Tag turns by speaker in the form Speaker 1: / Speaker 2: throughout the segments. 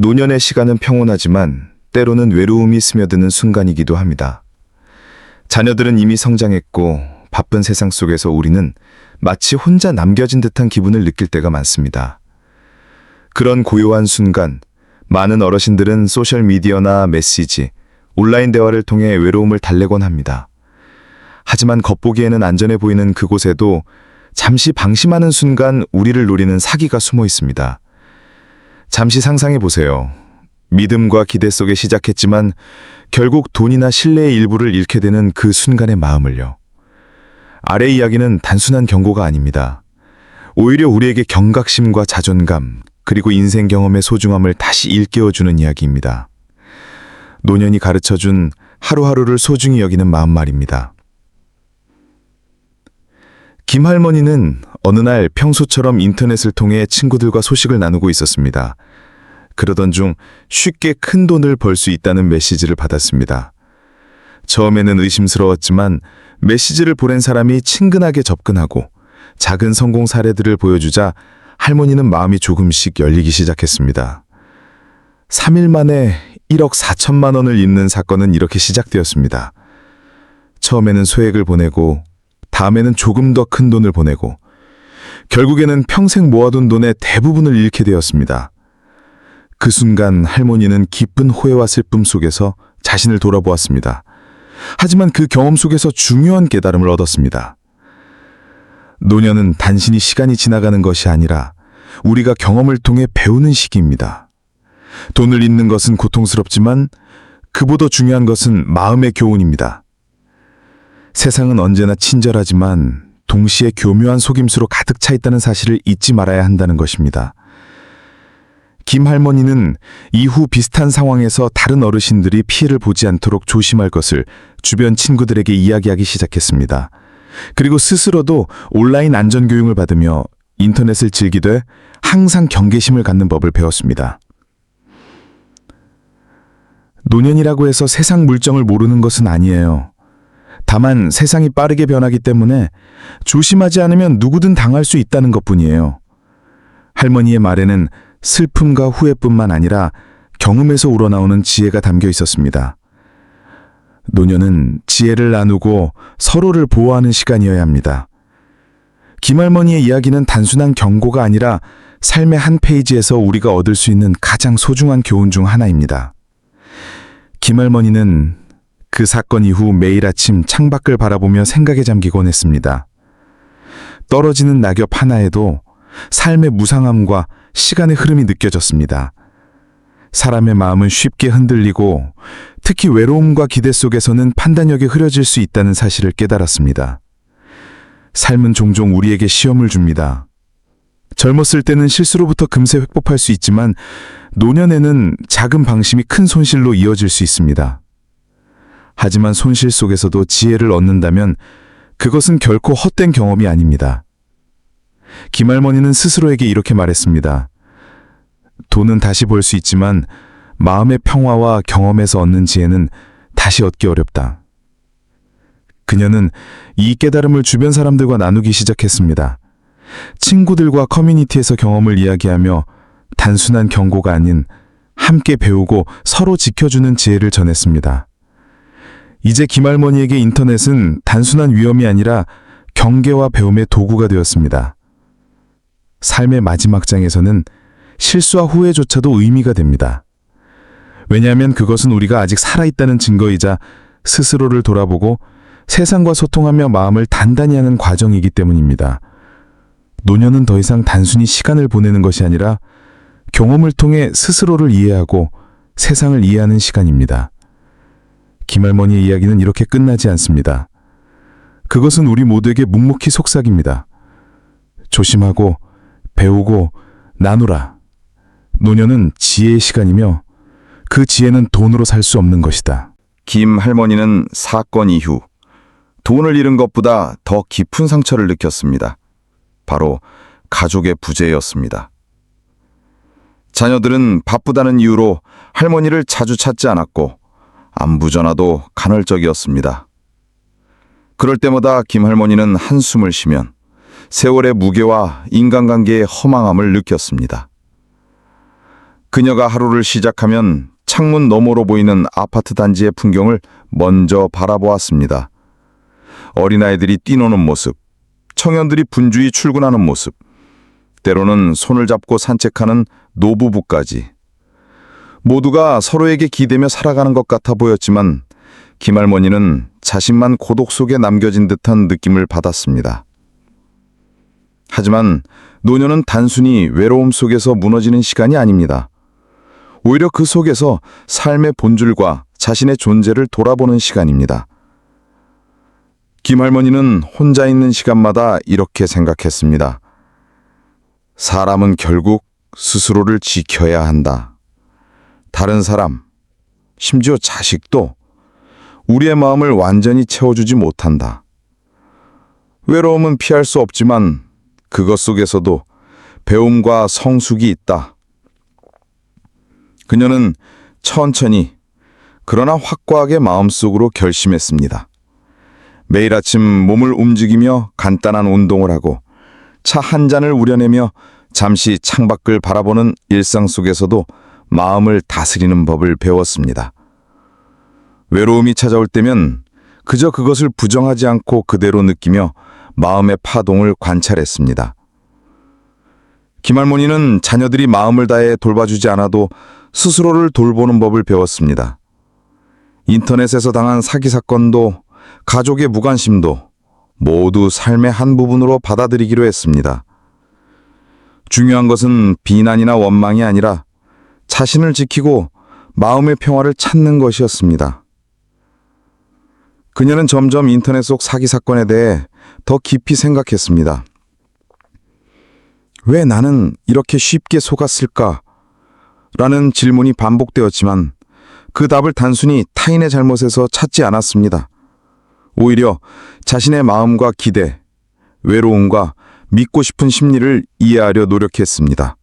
Speaker 1: 노년의 시간은 평온하지만 때로는 외로움이 스며드는 순간이기도 합니다. 자녀들은 이미 성장했고 바쁜 세상 속에서 우리는 마치 혼자 남겨진 듯한 기분을 느낄 때가 많습니다. 그런 고요한 순간, 많은 어르신들은 소셜미디어나 메시지, 온라인 대화를 통해 외로움을 달래곤 합니다. 하지만 겉보기에는 안전해 보이는 그곳에도 잠시 방심하는 순간 우리를 노리는 사기가 숨어 있습니다. 잠시 상상해 보세요. 믿음과 기대 속에 시작했지만 결국 돈이나 신뢰의 일부를 잃게 되는 그 순간의 마음을요. 아래 이야기는 단순한 경고가 아닙니다. 오히려 우리에게 경각심과 자존감, 그리고 인생 경험의 소중함을 다시 일깨워주는 이야기입니다. 노년이 가르쳐준 하루하루를 소중히 여기는 마음 말입니다. 김 할머니는 어느 날 평소처럼 인터넷을 통해 친구들과 소식을 나누고 있었습니다. 그러던 중 쉽게 큰 돈을 벌 수 있다는 메시지를 받았습니다. 처음에는 의심스러웠지만 메시지를 보낸 사람이 친근하게 접근하고 작은 성공 사례들을 보여주자 할머니는 마음이 조금씩 열리기 시작했습니다. 3일 만에 1억 4천만 원을 잇는 사건은 이렇게 시작되었습니다. 처음에는 소액을 보내고 다음에는 조금 더 큰 돈을 보내고 결국에는 평생 모아둔 돈의 대부분을 잃게 되었습니다. 그 순간 할머니는 깊은 호해와 슬픔 속에서 자신을 돌아보았습니다. 하지만 그 경험 속에서 중요한 깨달음을 얻었습니다. 노년은 단순히 시간이 지나가는 것이 아니라 우리가 경험을 통해 배우는 시기입니다. 돈을 잃는 것은 고통스럽지만 그보다 중요한 것은 마음의 교훈입니다. 세상은 언제나 친절하지만 동시에 교묘한 속임수로 가득 차 있다는 사실을 잊지 말아야 한다는 것입니다. 김 할머니는 이후 비슷한 상황에서 다른 어르신들이 피해를 보지 않도록 조심할 것을 주변 친구들에게 이야기하기 시작했습니다. 그리고 스스로도 온라인 안전교육을 받으며 인터넷을 즐기되 항상 경계심을 갖는 법을 배웠습니다. 노년이라고 해서 세상 물정을 모르는 것은 아니에요. 다만 세상이 빠르게 변하기 때문에 조심하지 않으면 누구든 당할 수 있다는 것 뿐이에요. 할머니의 말에는 슬픔과 후회뿐만 아니라 경험에서 우러나오는 지혜가 담겨 있었습니다. 노년은 지혜를 나누고 서로를 보호하는 시간이어야 합니다. 김할머니의 이야기는 단순한 경고가 아니라 삶의 한 페이지에서 우리가 얻을 수 있는 가장 소중한 교훈 중 하나입니다. 김할머니는 그 사건 이후 매일 아침 창밖을 바라보며 생각에 잠기곤 했습니다. 떨어지는 낙엽 하나에도 삶의 무상함과 시간의 흐름이 느껴졌습니다. 사람의 마음은 쉽게 흔들리고 특히 외로움과 기대 속에서는 판단력이 흐려질 수 있다는 사실을 깨달았습니다. 삶은 종종 우리에게 시험을 줍니다. 젊었을 때는 실수로부터 금세 회복할 수 있지만 노년에는 작은 방심이 큰 손실로 이어질 수 있습니다. 하지만 손실 속에서도 지혜를 얻는다면 그것은 결코 헛된 경험이 아닙니다. 김할머니는 스스로에게 이렇게 말했습니다. 돈은 다시 벌 수 있지만 마음의 평화와 경험에서 얻는 지혜는 다시 얻기 어렵다. 그녀는 이 깨달음을 주변 사람들과 나누기 시작했습니다. 친구들과 커뮤니티에서 경험을 이야기하며 단순한 경고가 아닌 함께 배우고 서로 지켜주는 지혜를 전했습니다. 이제 김할머니에게 인터넷은 단순한 위험이 아니라 경계와 배움의 도구가 되었습니다. 삶의 마지막 장에서는 실수와 후회조차도 의미가 됩니다. 왜냐하면 그것은 우리가 아직 살아있다는 증거이자 스스로를 돌아보고 세상과 소통하며 마음을 단단히 하는 과정이기 때문입니다. 노년은 더 이상 단순히 시간을 보내는 것이 아니라 경험을 통해 스스로를 이해하고 세상을 이해하는 시간입니다. 김할머니의 이야기는 이렇게 끝나지 않습니다. 그것은 우리 모두에게 묵묵히 속삭입니다. 조심하고 배우고 나누라. 노년은 지혜의 시간이며 그 지혜는 돈으로 살 수 없는 것이다.
Speaker 2: 김 할머니는 사건 이후 돈을 잃은 것보다 더 깊은 상처를 느꼈습니다. 바로 가족의 부재였습니다. 자녀들은 바쁘다는 이유로 할머니를 자주 찾지 않았고 안부 전화도 간헐적이었습니다. 그럴 때마다 김 할머니는 한숨을 쉬면 세월의 무게와 인간관계의 허망함을 느꼈습니다. 그녀가 하루를 시작하면 창문 너머로 보이는 아파트 단지의 풍경을 먼저 바라보았습니다. 어린아이들이 뛰노는 모습, 청년들이 분주히 출근하는 모습, 때로는 손을 잡고 산책하는 노부부까지. 모두가 서로에게 기대며 살아가는 것 같아 보였지만 김할머니는 자신만 고독 속에 남겨진 듯한 느낌을 받았습니다. 하지만 노년은 단순히 외로움 속에서 무너지는 시간이 아닙니다. 오히려 그 속에서 삶의 본질과 자신의 존재를 돌아보는 시간입니다. 김할머니는 혼자 있는 시간마다 이렇게 생각했습니다. 사람은 결국 스스로를 지켜야 한다. 다른 사람, 심지어 자식도 우리의 마음을 완전히 채워주지 못한다. 외로움은 피할 수 없지만 그것 속에서도 배움과 성숙이 있다. 그녀는 천천히 그러나 확고하게 마음속으로 결심했습니다. 매일 아침 몸을 움직이며 간단한 운동을 하고 차 한 잔을 우려내며 잠시 창밖을 바라보는 일상 속에서도 마음을 다스리는 법을 배웠습니다. 외로움이 찾아올 때면 그저 그것을 부정하지 않고 그대로 느끼며 마음의 파동을 관찰했습니다. 김할머니는 자녀들이 마음을 다해 돌봐주지 않아도 스스로를 돌보는 법을 배웠습니다. 인터넷에서 당한 사기 사건도 가족의 무관심도 모두 삶의 한 부분으로 받아들이기로 했습니다. 중요한 것은 비난이나 원망이 아니라 자신을 지키고 마음의 평화를 찾는 것이었습니다. 그녀는 점점 인터넷 속 사기 사건에 대해 더 깊이 생각했습니다. 왜 나는 이렇게 쉽게 속았을까? 라는 질문이 반복되었지만 그 답을 단순히 타인의 잘못에서 찾지 않았습니다. 오히려 자신의 마음과 기대, 외로움과 믿고 싶은 심리를 이해하려 노력했습니다.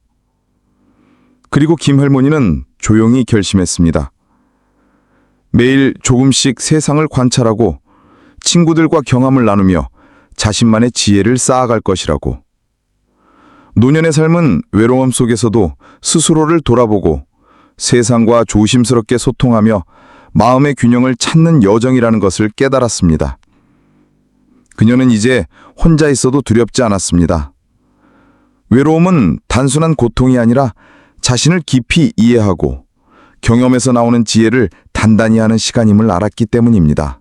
Speaker 2: 그리고 김할머니는 조용히 결심했습니다. 매일 조금씩 세상을 관찰하고 친구들과 경험을 나누며 자신만의 지혜를 쌓아갈 것이라고. 노년의 삶은 외로움 속에서도 스스로를 돌아보고 세상과 조심스럽게 소통하며 마음의 균형을 찾는 여정이라는 것을 깨달았습니다. 그녀는 이제 혼자 있어도 두렵지 않았습니다. 외로움은 단순한 고통이 아니라 자신을 깊이 이해하고 경험에서 나오는 지혜를 단단히 하는 시간임을 알았기 때문입니다.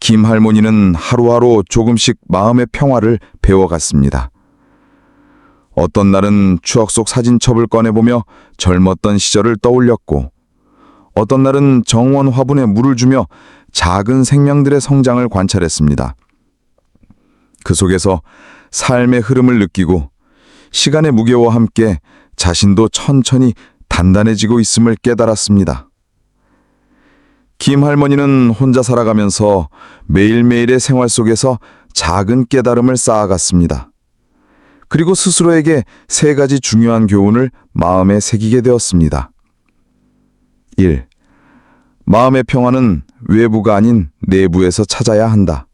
Speaker 2: 김 할머니는 하루하루 조금씩 마음의 평화를 배워갔습니다. 어떤 날은 추억 속 사진첩을 꺼내보며 젊었던 시절을 떠올렸고, 어떤 날은 정원 화분에 물을 주며 작은 생명들의 성장을 관찰했습니다. 그 속에서 삶의 흐름을 느끼고 시간의 무게와 함께 자신도 천천히 단단해지고 있음을 깨달았습니다. 김 할머니는 혼자 살아가면서 매일매일의 생활 속에서 작은 깨달음을 쌓아갔습니다. 그리고 스스로에게 세 가지 중요한 교훈을 마음에 새기게 되었습니다. 1. 마음의 평화는 외부가 아닌 내부에서 찾아야 한다.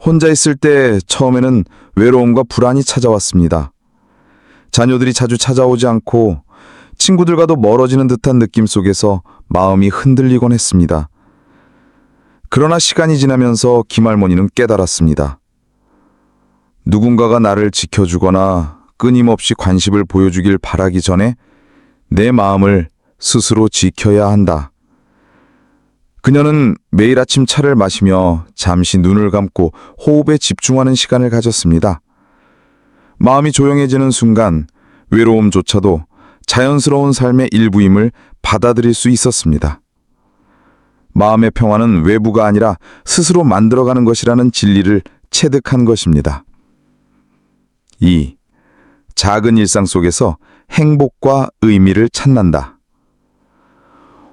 Speaker 2: 혼자 있을 때 처음에는 외로움과 불안이 찾아왔습니다. 자녀들이 자주 찾아오지 않고 친구들과도 멀어지는 듯한 느낌 속에서 마음이 흔들리곤 했습니다. 그러나 시간이 지나면서 김할머니는 깨달았습니다. 누군가가 나를 지켜주거나 끊임없이 관심을 보여주길 바라기 전에 내 마음을 스스로 지켜야 한다. 그녀는 매일 아침 차를 마시며 잠시 눈을 감고 호흡에 집중하는 시간을 가졌습니다. 마음이 조용해지는 순간 외로움조차도 자연스러운 삶의 일부임을 받아들일 수 있었습니다. 마음의 평화는 외부가 아니라 스스로 만들어가는 것이라는 진리를 체득한 것입니다. 2. 작은 일상 속에서 행복과 의미를 찾는다.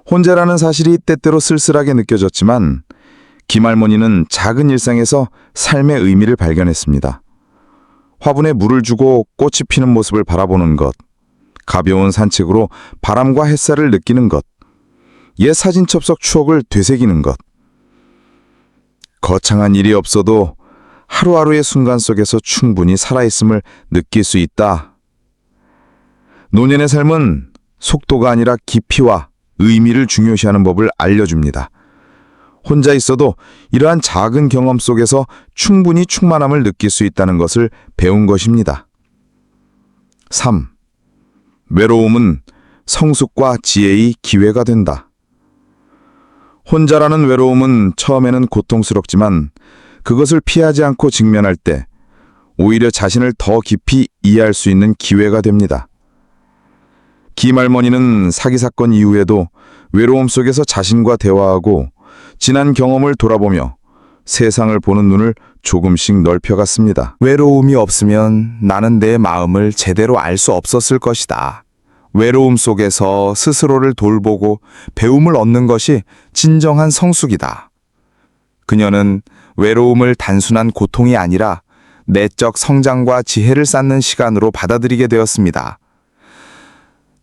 Speaker 2: 혼자라는 사실이 때때로 쓸쓸하게 느껴졌지만 김할머니는 작은 일상에서 삶의 의미를 발견했습니다. 화분에 물을 주고 꽃이 피는 모습을 바라보는 것, 가벼운 산책으로 바람과 햇살을 느끼는 것, 옛 사진첩 속 추억을 되새기는 것. 거창한 일이 없어도 하루하루의 순간 속에서 충분히 살아있음을 느낄 수 있다. 노년의 삶은 속도가 아니라 깊이와 의미를 중요시하는 법을 알려줍니다. 혼자 있어도 이러한 작은 경험 속에서 충분히 충만함을 느낄 수 있다는 것을 배운 것입니다. 3. 외로움은 성숙과 지혜의 기회가 된다. 혼자라는 외로움은 처음에는 고통스럽지만 그것을 피하지 않고 직면할 때 오히려 자신을 더 깊이 이해할 수 있는 기회가 됩니다. 김할머니는 사기 사건 이후에도 외로움 속에서 자신과 대화하고 지난 경험을 돌아보며 세상을 보는 눈을 조금씩 넓혀갔습니다.
Speaker 3: 외로움이 없으면 나는 내 마음을 제대로 알 수 없었을 것이다. 외로움 속에서 스스로를 돌보고 배움을 얻는 것이 진정한 성숙이다. 그녀는 외로움을 단순한 고통이 아니라 내적 성장과 지혜를 쌓는 시간으로 받아들이게 되었습니다.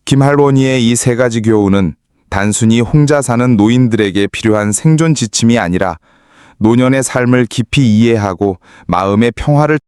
Speaker 3: 김할로니의 이 세 가지 교훈은 단순히 혼자 사는 노인들에게 필요한 생존 지침이 아니라 노년의 삶을 깊이 이해하고 마음의 평화를